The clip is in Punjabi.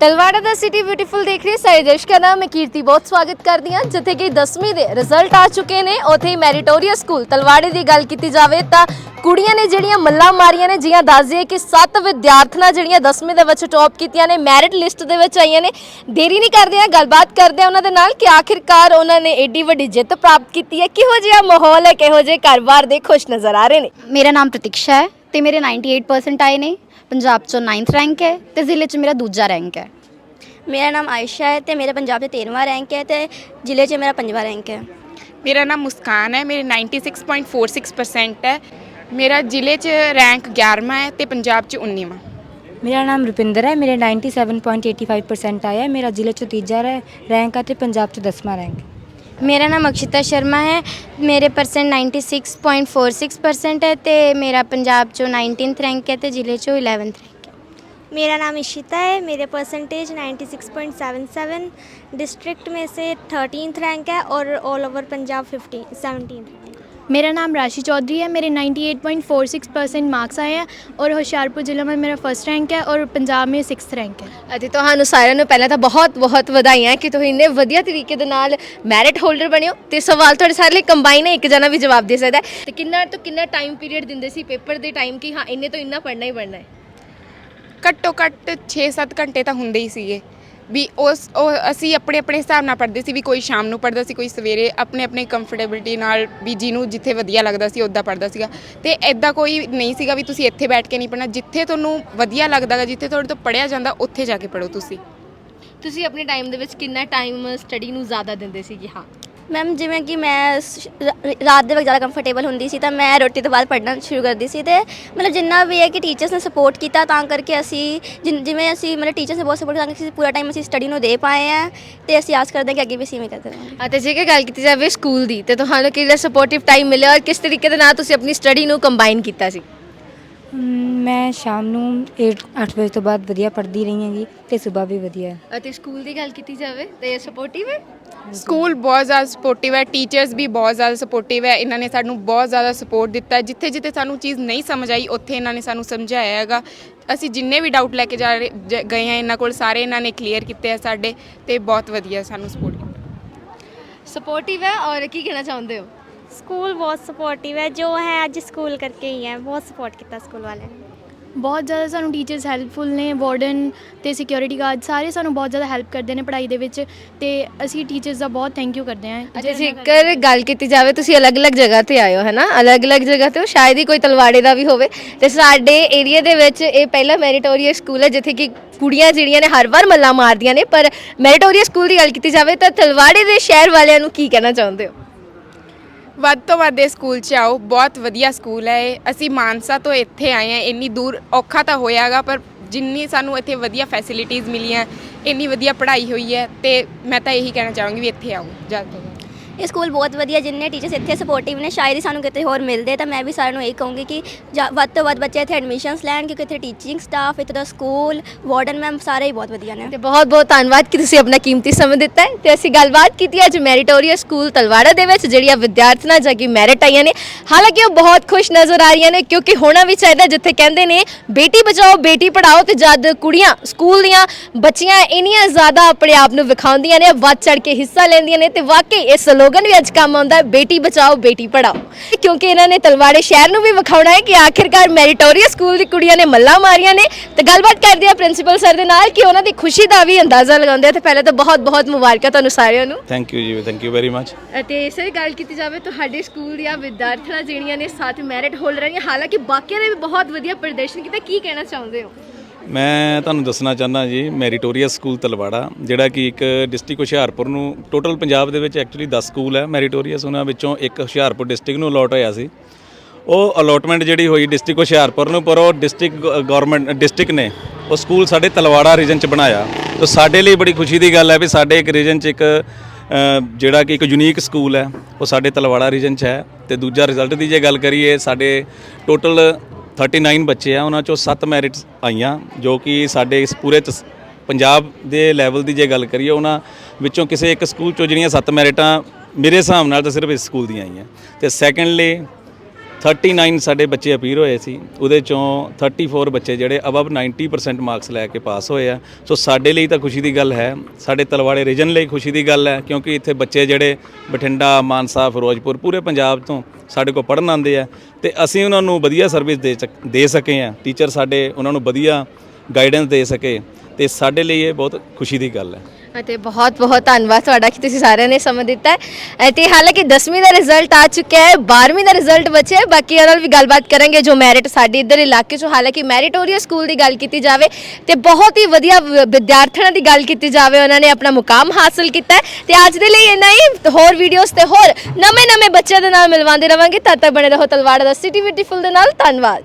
ਤਲਵਾੜਾ ਦਾ ਸਿਟੀ ਬਿਊਟੀਫੁਲ ਦੇਖ ਰਹੇ ਸਾਰੇ ਦਰਸ਼ਕਾਂ ਦਾ ਮੈਂ ਕੀਰਤੀ ਬਹੁਤ ਸਵਾਗਤ ਕਰਦੀ ਹਾਂ। ਜਿੱਥੇ ਕਿ 10ਵੀਂ ਦੇ ਰਿਜ਼ਲਟ ਆ ਚੁੱਕੇ ਨੇ। ਉੱਥੇ ਹੀ ਮੈਰੀਟੋਰੀਅਸ ਸਕੂਲ ਤਲਵਾੜੇ ਦੀ ਗੱਲ ਕੀਤੀ ਜਾਵੇ ਤਾਂ ਕੁੜੀਆਂ ਨੇ ਜਿਹੜੀਆਂ ਮੱਲਾਂ ਮਾਰੀਆਂ ਨੇ ਜੀਆਂ ਦੱਸ ਕਿ 7 ਵਿਦਿਆਰਥਣਾਂ ਜਿਹੜੀਆਂ 10ਵੀਂ ਦੇ ਵਿੱਚ ਟੌਪ ਕੀਤੀਆਂ ਨੇ ਮੈਰਿਟ ਲਿਸਟ ਦੇ ਵਿੱਚ ਆਈਆਂ ਨੇ। ਦੇਰੀ ਨਹੀਂ ਕਰਦੇ ਆ, ਗੱਲਬਾਤ ਕਰਦੇ ਆ ਉਹਨਾਂ ਦੇ ਨਾਲ ਕਿ ਆਖਿਰਕਾਰ ਉਹਨਾਂ ਨੇ ਏਡੀ ਵੱਡੀ ਜਿੱਤ ਪ੍ਰਾਪਤ ਕੀਤੀ ਹੈ। ਕਿਹੋ ਜਿਹਾ ਮਾਹੌਲ ਹੈ, ਕਿਹੋ ਜਿਹੇ ਘਰ-ਬਾਰ ਦੇ ਖੁਸ਼ ਨਜ਼ਰ ਆ ਰਹੇ ਨੇ? ਮੇਰਾ ਨਾਮ ਪ੍ਰਤੀਕਸ਼ਾ ਹੈ ਤੇ ਮੇਰੇ 98% ਆਏ ਨੇ। ਪੰਜਾਬ ਚੋਂ 9th ਰੈਂਕ ਹੈ ਤੇ ਜ਼ਿਲ੍ਹੇ 'ਚ ਮੇਰਾ ਦੂਜਾ ਰੈਂਕ ਹੈ। ਮੇਰਾ ਨਾਮ ਆਇਸ਼ਾ ਹੈ ਤੇ ਮੇਰਾ ਪੰਜਾਬ 'ਚ 13ਵਾਂ ਰੈਂਕ ਹੈ ਤੇ ਜ਼ਿਲ੍ਹੇ 'ਚ ਮੇਰਾ ਪੰਜਵਾਂ ਰੈਂਕ ਹੈ। ਮੇਰਾ ਨਾਮ ਮੁਸਕਾਨ ਹੈ ਮੇਰੇ 96.46% ਹੈ। ਮੇਰਾ ਜ਼ਿਲ੍ਹੇ 'ਚ ਰੈਂਕ 11ਵਾਂ ਹੈ ਤੇ ਪੰਜਾਬ 'ਚ 19ਵਾਂ ਮੇਰਾ ਨਾਮ ਰੁਪਿੰਦਰ ਹੈ ਮੇਰੇ 97.85% ਆਇਆ ਹੈ ਮੇਰਾ ਜ਼ਿਲ੍ਹੇ ਚੋਂ ਤੀਜਾ ਰੈ- ਰੈਂਕ ਹੈ ਤੇ ਪੰਜਾਬ ਚ 10ਵਾਂ ਰੈਂਕ ਹੈ। ਮੇਰਾ ਨਾਮ ਅਕਸ਼ਿਤਾ ਸ਼ਰਮਾ ਹੈ ਮੇਰੇ ਪਰਸੈਂਟ 96.46% ਹੈ ਤੇ ਮੇਰਾ ਪੰਜਾਬ ਚੋਂ 19th ਰੈਂਕ ਹੈ ਤੇ ਜ਼ਿਲ੍ਹੇ ਚੋਂ 11th ਰੈਂਕ ਹੈ मेरा नाम इशिता है मेरे परसेंटेज 96.77 डिस्ट्रिक्ट में से थर्टीनथ रैंक है और all over Punjab fifty seventeen मेरा नाम राशि चौधरी है मेरे 98.46 परसेंट मार्क्स आए हैं और होशियारपुर ज़िले में मेरा फर्स्ट रैंक है और पंजाब में सिक्स रैंक है ਅਤੇ ਤੁਹਾਨੂੰ ਸਾਰਿਆਂ ਨੂੰ ਪਹਿਲਾਂ ਤਾਂ ਬਹੁਤ-ਬਹੁਤ ਵਧਾਈਆਂ ਕਿ ਤੁਸੀਂ ਇੰਨੇ ਵਧੀਆ ਤਰੀਕੇ ਦੇ ਨਾਲ ਮੈਰਿਟ ਹੋਲਡਰ ਬਣੇ ਹੋ ਤੇ ਸਵਾਲ ਤੁਹਾਡੇ ਸਾਰੇ ਲਈ ਕੰਬਾਈਨ ਹੈ ਇੱਕ ਜਣਾ ਵੀ ਜਵਾਬ ਦੇ ਸਕਦਾ ਹੈ ਤੇ ਕਿੰਨਾ ਤੋਂ ਕਿੰਨਾ ਟਾਈਮ ਪੀਰੀਅਡ ਦਿੰਦੇ ਸੀ ਪੇਪਰ ਦੇ ਟਾਈਮ ਕਿ ਹਾਂ ਇੰਨੇ ਤੋਂ ਇੰਨਾ ਪੜ੍ਹਨਾ ਹੀ ਪੜ੍ਹਨਾ ਹੈ ਘੱਟੋ ਘੱਟ 6-7 ਘੰਟੇ ਤਾਂ ਹੁੰਦੇ ਹੀ ਸੀਗੇ ਵੀ ਉਸ, ਉਹ ਅਸੀਂ ਆਪਣੇ ਆਪਣੇ ਹਿਸਾਬ ਨਾਲ ਪੜ੍ਹਦੇ ਸੀ ਵੀ ਕੋਈ ਸ਼ਾਮ ਨੂੰ ਪੜ੍ਹਦਾ ਸੀ, ਕੋਈ ਸਵੇਰੇ ਆਪਣੇ ਆਪਣੇ ਕੰਫਰਟੇਬਿਲਟੀ ਨਾਲ ਵੀ ਜਿਹਨੂੰ ਜਿੱਥੇ ਵਧੀਆ ਲੱਗਦਾ ਸੀ, ਉੱਦਾਂ ਪੜ੍ਹਦਾ ਸੀਗਾ। ਤੇ ਐਦਾਂ ਕੋਈ ਨਹੀਂ ਸੀਗਾ ਵੀ ਤੁਸੀਂ ਇੱਥੇ ਬੈਠ ਕੇ ਨਹੀਂ ਪੜ੍ਹਨਾ। ਜਿੱਥੇ ਤੁਹਾਨੂੰ ਵਧੀਆ ਲੱਗਦਾਗਾ, ਜਿੱਥੇ ਤੁਹਾਡੇ ਤੋਂ ਪੜ੍ਹਿਆ ਜਾਂਦਾ, ਉੱਥੇ ਜਾ ਕੇ ਪੜ੍ਹੋ ਤੁਸੀਂ। ਤੁਸੀਂ ਆਪਣੇ ਟਾਈਮ ਦੇ ਵਿੱਚ ਕਿੰਨਾ ਟਾਈਮ ਸਟੱਡੀ ਨੂੰ ਜ਼ਿਆਦਾ ਦਿੰਦੇ ਸੀ ਕਿ ਹਾਂ ਮੈਮ ਜਿਵੇਂ ਕਿ ਮੈਂ ਸ- ਰਾ- ਰਾਤ ਦੇ ਵਕਤ ਜ਼ਿਆਦਾ ਕੰਫਰਟੇਬਲ ਹੁੰਦੀ ਸੀ ਤਾਂ ਮੈਂ ਰੋਟੀ ਤੋਂ ਬਾਅਦ ਪੜ੍ਹਨਾ ਸ਼ੁਰੂ ਕਰਦੀ ਸੀ ਤੇ ਮਤਲਬ ਜਿੰਨਾ ਵੀ ਹੈ ਕਿ ਟੀਚਰਸ ਨੇ ਸਪੋਰਟ ਕੀਤਾ ਤਾਂ ਕਰਕੇ ਅਸੀਂ ਜਿਨ- ਜਿਵੇਂ ਅਸੀਂ ਮਤਲਬ ਟੀਚਰਸ ਨੇ ਬਹੁਤ ਸਪੋਰਟ ਕੀਤਾ ਕਿ ਅਸੀਂ ਪੂਰਾ ਟਾਈਮ ਅਸੀਂ ਸਟੱਡੀ ਨੂੰ ਦੇ ਪਾਏ ਆ ਤੇ ਅਸੀਂ ਆਸ ਕਰਦੇ ਹਾਂ ਕਿ ਅੱਗੇ ਵੀ ਅਸੀਂ ਇਵੇਂ ਕਰਦੇ ਰਹਾਂਗੇ। ਅਤੇ ਜੇਕਰ ਗੱਲ ਕੀਤੀ ਜਾਵੇ ਸਕੂਲ ਦੀ ਤੇ ਤੁਹਾਨੂੰ ਕਿਹੜਾ ਸਪੋਰਟਿਵ ਟਾਈਮ ਮਿਲਿਆ ਔਰ ਕਿਸ ਤਰੀਕੇ ਦੇ ਨਾਲ ਤੁਸੀਂ ਆਪਣੀ ਸਟੱਡੀ ਨੂੰ ਕੰਬਾਈਨ ਕੀਤਾ ਸੀ? ਮੈਂ ਸ਼ਾਮ ਨੂੰ 8 ਵਜੇ ਤੋਂ ਬਾਅਦ ਵਧੀਆ ਪੜ੍ਹਦੀ ਰਹੀ ਹਾਂਗੀ ਤੇ ਸਵੇਰ ਵੀ ਵਧੀਆ ਅਤੇ ਸਕੂਲ ਦੀ ਗੱਲ ਕੀਤੀ ਜਾਵੇ ਤੇ ਸਪੋਰਟਿਵ ਹੈ? ਸਕੂਲ ਬਹੁਤ ਜ਼ਿਆਦਾ ਸਪੋਰਟਿਵ ਹੈ ਟੀਚਰਸ ਵੀ ਬਹੁਤ ਜ਼ਿਆਦਾ ਸਪੋਰਟਿਵ ਹੈ ਇਹਨਾਂ ਨੇ ਸਾਨੂੰ ਬਹੁਤ ਜ਼ਿਆਦਾ ਸਪੋਰਟ ਦਿੱਤਾ ਹੈ। ਜਿੱਥੇ ਜਿੱਥੇ ਸਾਨੂੰ ਚੀਜ਼ ਨਹੀਂ ਸਮਝ ਆਈ ਉੱਥੇ ਇਹਨਾਂ ਨੇ ਸਾਨੂੰ ਸਮਝਾਇਆ ਹੈਗਾ ਅਸੀਂ ਜਿੰਨੇ ਵੀ ਡਾਊਟ ਲੈ ਕੇ ਜਾ ਰਹੇ ਜ- ਗਏ ਆ ਇਹਨਾਂ ਕੋਲ ਸਾਰੇ ਇਹਨਾਂ ਨੇ ਕਲੀਅਰ ਕੀਤੇ ਆ ਸਾਡੇ ਤੇ ਬਹੁਤ ਵਧੀਆ ਸਾਨੂੰ ਸਪੋਰਟ ਕੀਤਾ ਸਪੋਰਟਿਵ ਹੈ ਔਰ ਕੀ ਕਹਿਣਾ ਚਾਹੁੰਦੇ ਹੋ स्कूल बहुत सपोर्टिव है जो है अज स्कूल करके ही है बहुत सपोर्ट किया स्कूल वाले ने ਬਹੁਤ ਜ਼ਿਆਦਾ ਸਾਨੂੰ ਟੀਚਰਸ ਹੈਲਪਫੁਲ ਨੇ ਵਾਰਡਨ ਤੇ ਸਿਕਿਉਰਿਟੀ ਗਾਰਡ ਸਾਰੇ ਸਾਨੂੰ ਬਹੁਤ ਜ਼ਿਆਦਾ ਹੈਲਪ ਕਰਦੇ ਨੇ ਪੜ੍ਹਾਈ ਦੇ ਵਿੱਚ ਤੇ ਅਸੀਂ ਟੀਚਰਸ ਦਾ ਬਹੁਤ ਥੈਂਕ ਯੂ ਕਰਦੇ ਹਾਂ। ਅੱਛਾ ਜੇਕਰ ਗੱਲ ਕੀਤੀ ਜਾਵੇ ਤੁਸੀਂ ਅਲੱਗ-ਅਲੱਗ ਜਗ੍ਹਾ ਤੇ ਆਏ ਹੋ ਹੈਨਾ? ਅਲੱਗ-ਅਲੱਗ ਜਗ੍ਹਾ ਤੇ ਹੋ ਸ਼ਾਇਦ ਹੀ ਕੋਈ ਤਲਵਾੜੇ ਦਾ ਵੀ ਹੋਵੇ। ਤੇ ਸਾਡੇ ਏਰੀਆ ਦੇ ਵਿੱਚ ਇਹ ਪਹਿਲਾ ਮੈਰੀਟੋਰੀਅਸ ਸਕੂਲ ਹੈ ਜਿੱਥੇ ਕਿ ਕੁੜੀਆਂ ਜਿਹੜੀਆਂ ਨੇ ਹਰ ਵਾਰ ਮੱਲਾ ਮਾਰਦੀਆਂ ਨੇ ਪਰ ਮੈਰੀਟੋਰੀਅਸ ਸਕੂਲ ਦੀ ਗੱਲ ਕੀਤੀ ਜਾਵੇ ਤਾਂ ਤਲਵਾੜੇ ਦੇ ਸ਼ਹਿਰ ਵਾਲਿਆਂ ਨੂੰ ਕੀ ਕਹਿਣਾ ਚਾਹੁੰਦੇ ਹੋ? ਵੱਧ ਤੋਂ ਵੱਧ ਇਹ ਸਕੂਲ 'ਚ ਆਓ, ਬਹੁਤ ਵਧੀਆ ਸਕੂਲ ਹੈ ਇਹ। ਅਸੀਂ ਮਾਨਸਾ ਤੋਂ ਇੱਥੇ ਆਏ ਹਾਂ, ਇੰਨੀ ਦੂਰ ਔਖਾ ਤਾਂ ਹੋਇਆਗਾ, ਪਰ ਜਿੰਨੀ ਸਾਨੂੰ ਇੱਥੇ ਵਧੀਆ ਫੈਸਿਲਿਟੀਆਂ ਮਿਲੀਆਂ, ਇੰਨੀ ਵਧੀਆ ਪੜ੍ਹਾਈ ਹੋਈ ਹੈ, ਤੇ ਮੈਂ ਤਾਂ ਇਹੀ ਕਹਿਣਾ ਚਾਹਾਂਗੀ ਵੀ ਇੱਥੇ ਆਓ ਜਲਦ ਤੋਂ ਜਲਦ ਇਹ ਸਕੂਲ ਬਹੁਤ ਵਧੀਆ, ਜਿੰਨੇ ਟੀਚਰਸ ਇੱਥੇ ਸਪੋਰਟਿਵ ਨੇ, ਸ਼ਾਇਦ ਹੀ ਸਾਨੂੰ ਕਿਤੇ ਹੋਰ ਮਿਲਦੇ, ਤਾਂ ਮੈਂ ਵੀ ਸਾਰਿਆਂ ਨੂੰ ਇਹ ਕਹੂੰਗੀ ਕਿ ਜਾ- ਵੱਧ ਤੋਂ ਵੱਧ ਬੱਚੇ ਇੱਥੇ ਐਡਮਿਸ਼ਨਸ ਲੈਣ, ਕਿਉਂਕਿ ਇੱਥੇ ਟੀਚਿੰਗ ਸਟਾਫ ਇੱਥੇ ਦਾ ਸਕੂਲ ਵਾਰਡਨ ਮੈਮ ਸਾਰੇ ਹੀ ਬਹੁਤ ਵਧੀਆ ਨੇ। ਤੇ ਬਹੁਤ-ਬਹੁਤ ਧੰਨਵਾਦ ਕਿ ਤੁਸੀਂ ਆਪਣਾ ਕੀਮਤੀ ਸਮਾਂ ਦਿੱਤਾ ਹੈ। ਤੇ ਅਸੀਂ ਗੱਲਬਾਤ ਕੀਤੀ ਅੱਜ ਮੈਰੀਟੋਰੀਅਸ ਸਕੂਲ ਤਲਵਾੜਾ ਦੇ ਵਿੱਚ, ਜਿਹੜੀਆਂ ਵਿਦਿਆਰਥਣਾਂ ਜਾ ਕੇ ਮੈਰਿਟ ਆਈਆਂ ਨੇ। ਹਾਲਾਂਕਿ ਉਹ ਬਹੁਤ ਖੁਸ਼ ਨਜ਼ਰ ਆ ਰਹੀਆਂ ਨੇ, ਕਿਉਂਕਿ ਹੋਣਾ ਵੀ ਚਾਹੀਦਾ ਜਿੱਥੇ ਕਹਿੰਦੇ ਨੇ, ਬੇਟੀ ਬਚਾਓ, ਬੇਟੀ ਪੜਾਓ ਤੇ ਜਦ ਕੁੜੀਆਂ ਸਕੂਲ ਦੀਆਂ ਬੱਚੀਆਂ ਇੰਨੀਆਂ ਜ਼ਿਆਦਾ ਆਪਣੇ ਆਪ ਨੂੰ ਵਿਖਾਉਂਦੀਆਂ ਨੇ, ਵੱਧ ਚੜ ਕੇ ਹਿੱਸਾ ਲੈਂਦੀਆਂ ਨੇ, ਤੇ ਵਾਕਈ ਇਹ ਸਲੋਗਨ ਵੀ ਅੱਜ ਕੰਮ ਆਉਂਦਾ ਹੈ ਬੇਟੀ ਬਚਾਓ ਬੇਟੀ ਪੜਾਓ ਕਿਉਂਕਿ ਇਹਨਾਂ ਨੇ ਤਲਵਾੜੇ ਸ਼ਹਿਰ ਨੂੰ ਵੀ ਵਿਖਾਉਣਾ ਹੈ ਕਿ ਆਖਿਰਕਾਰ ਮੈਰੀਟੋਰੀਅਸ ਸਕੂਲ ਦੀ ਕੁੜੀਆਂ ਨੇ ਮੱਲਾ ਮਾਰੀਆਂ ਨੇ। ਤੇ ਗੱਲਬਾਤ ਕਰਦੇ ਆ ਪ੍ਰਿੰਸੀਪਲ ਸਰ ਦੇ ਨਾਲ ਕਿ ਉਹਨਾਂ ਦੀ ਖੁਸ਼ੀ ਦਾ ਵੀ ਅੰਦਾਜ਼ਾ ਲਗਾਉਂਦੇ ਆ। ਤੇ ਪਹਿਲਾਂ ਤਾਂ ਬਹੁਤ ਬਹੁਤ ਮੁਬਾਰਕਾਂ ਤੁਹਾਨੂੰ ਸਾਰਿਆਂ ਨੂੰ। ਥੈਂਕ ਯੂ ਜੀ ਥੈਂਕ ਯੂ ਵੈਰੀ ਮਚ ਅਤੇ ਇਸੇ ਗੱਲ ਕੀਤੀ ਜਾਵੇ ਤੁਹਾਡੇ ਸਕੂਲ ਦੀਆਂ ਵਿਦਿਆਰਥਣਾਂ ਜਿਹੜੀਆਂ ਨੇ ਸੱਤ ਮੈਰਿਟ ਹੋਲਡਰਾਂ ਨੇ ਹਾਲਾਂਕਿ ਬਾਕੀਆਂ ਨੇ ਵੀ ਬਹੁਤ ਵਧੀਆ ਪ੍ਰਦਰਸ਼ਨ ਕੀਤਾ। ਕੀ ਕਹਿਣਾ ਚਾਹੁੰਦੇ ਹੋ? ਮੈਂ ਤੁਹਾਨੂੰ ਦੱਸਣਾ ਚਾਹੁੰਦਾ ਜੀ, ਮੈਰੀਟੋਰੀਅਸ ਸਕੂਲ ਤਲਵਾੜਾ, ਜਿਹੜਾ ਕਿ ਇੱਕ ਡਿਸਟ੍ਰਿਕਟ ਹੁਸ਼ਿਆਰਪੁਰ ਨੂੰ ਟੋਟਲ ਪੰਜਾਬ ਦੇ ਵਿੱਚ ਐਕਚੁਅਲੀ 10 ਸਕੂਲ ਹੈ ਮੈਰੀਟੋਰੀਅਸ, ਉਹਨਾਂ ਵਿੱਚੋਂ ਇੱਕ ਹੁਸ਼ਿਆਰਪੁਰ ਡਿਸਟ੍ਰਿਕਟ ਨੂੰ ਅਲੋਟ ਹੋਇਆ ਸੀ। ਉਹ ਅਲੋਟਮੈਂਟ ਜਿਹੜੀ ਹੋਈ ਡਿਸਟ੍ਰਿਕਟ ਹੁਸ਼ਿਆਰਪੁਰ ਨੂੰ, ਪਰ ਉਹ ਡਿਸਟ੍ਰਿਕਟ ਗਵਰਨਮੈਂਟ ਡਿਸਟ੍ਰਿਕਟ ਨੇ ਉਹ ਸਕੂਲ ਸਾਡੇ ਤਲਵਾੜਾ ਰੀਜਨ ਚ ਬਣਾਇਆ। ਤਾਂ ਸਾਡੇ ਲਈ ਬੜੀ ਖੁਸ਼ੀ ਦੀ ਗੱਲ ਹੈ ਵੀ ਸਾਡੇ ਇੱਕ ਰੀਜਨ ਚ ਇੱਕ ਜਿਹੜਾ ਕਿ ਇੱਕ ਯੂਨੀਕ ਸਕੂਲ ਹੈ, ਉਹ ਸਾਡੇ ਤਲਵਾੜਾ ਰੀਜਨ ਚ ਹੈ। ਤੇ ਦੂਜਾ ਰਿਜ਼ਲਟ ਦੀ ਜੇ ਗੱਲ ਕਰੀਏ, ਸਾਡੇ ਟੋਟਲ 39 ਬੱਚੇ ਆ, ਉਹਨਾਂ ਚੋਂ 7 ਮੈਰਿਟਸ ਆਈਆਂ, ਜੋ ਕਿ ਸਾਡੇ ਇਸ ਪੂਰੇ ਤਸ- ਪੰਜਾਬ ਦੇ ਲੈਵਲ ਦੀ ਜੇ ਗੱਲ ਕਰੀਏ, ਉਹਨਾਂ ਵਿੱਚੋਂ ਕਿਸੇ ਇੱਕ ਸਕੂਲ ਚੋਂ ਜਿਹੜੀਆਂ 7 ਮੈਰਿਟਾਂ ਮੇਰੇ ਹਿਸਾਬ ਨਾਲ ਤਾਂ ਸਿਰਫ ਇਸ ਸਕੂਲ ਦੀਆਂ ਆਈਆਂ। ਤੇ ਸੈਕੰਡਲੀ 39 ਸਾਡੇ ਬੱਚੇ ਅਪੀਰ ਹੋਏ ਸੀ, ਉਹਦੇ ਚੋਂ 34 ਬੱਚੇ ਜਿਹੜੇ ਅਬਵ 90% ਮਾਰਕਸ ਲੈ ਕੇ ਪਾਸ ਹੋਏ ਆ। ਸੋ ਸਾਡੇ ਲਈ ਤਾਂ ਖੁਸ਼ੀ ਦੀ ਗੱਲ ਹੈ, ਸਾਡੇ ਤਲਵਾੜੇ ਰੀਜਨ ਲਈ ਖੁਸ਼ੀ ਦੀ ਗੱਲ ਹੈ, ਕਿਉਂਕਿ ਇੱਥੇ ਬੱਚੇ ਜਿਹੜੇ ਬਠਿੰਡਾ, ਮਾਨਸਾ, ਫਿਰੋਜ਼ਪੁਰ ਪੂਰੇ ਪੰਜਾਬ ਤੋਂ ਸਾਡੇ ਕੋਲ ਪੜ੍ਹਨ ਆਉਂਦੇ ਆ ਤੇ ਅਸੀਂ ਉਹਨਾਂ ਨੂੰ ਵਧੀਆ ਸਰਵਿਸ ਦੇ ਸਕ- ਦੇ ਸਕੇ ਆ। ਟੀਚਰ ਸਾਡੇ ਉਹਨਾਂ ਨੂੰ ਵਧੀਆ ਗਾਈਡੈਂਸ ਦੇ ਸਕੇ। ਤੇ ਸਾਡੇ ਲਈ ਇਹ ਬਹੁਤ ਖੁਸ਼ੀ ਦੀ ਗੱਲ ਹੈ। ਅਤੇ ਬਹੁਤ ਬਹੁਤ ਧੰਨਵਾਦ ਤੁਹਾਡਾ ਕਿ ਤੁਸੀਂ ਸਾਰਿਆਂ ਨੇ ਸਮਾਂ ਦਿੱਤਾ ਹੈ। ਅਤੇ ਹਾਲਾਂਕਿ 10ਵੀਂ ਦਾ ਰਿਜ਼ਲਟ ਆ ਚੁੱਕਿਆ ਹੈ 12ਵੀਂ ਦਾ ਰਿਜ਼ਲਟ ਬਚਿਆ ਹੈ ਬਾਕੀਆਂ ਨਾਲ ਵੀ ਗੱਲਬਾਤ ਕਰਾਂਗੇ ਜੋ ਮੈਰਿਟ ਸਾਡੇ ਇੱਧਰ ਇਲਾਕੇ 'ਚੋਂ ਹਾਲਾਂਕਿ ਮੈਰਿਟੋਰੀਅਸ ਸਕੂਲ ਦੀ ਗੱਲ ਕੀਤੀ ਜਾਵੇ ਤੇ ਬਹੁਤ ਹੀ ਵਧੀਆ ਵਿਦਿਆਰਥਣਾਂ ਦੀ ਗੱਲ ਕੀਤੀ ਜਾਵੇ ਉਹਨਾਂ ਨੇ ਆਪਣਾ ਮੁਕਾਮ ਹਾਸਲ ਕੀਤਾ ਹੈ। ਤੇ ਅੱਜ ਦੇ ਲਈ ਇੰਨਾ ਹੀ ਹੋਰ ਵੀਡੀਓਜ਼ ਤੇ ਹੋਰ ਨਵੇਂ ਨਵੇਂ ਬੱਚਿਆਂ ਦੇ ਨਾਲ ਮਿਲਵਾਉਂਦੇ ਰਵਾਂਗੇ। ਤਦ ਤੱਕ ਬਣੇ ਰਹੋ ਤਲਵਾੜਾ ਦਾ ਸਿਟੀ ਬਿਊਟੀਫੁਲ ਦੇ ਨਾਲ। ਧੰਨਵਾਦ।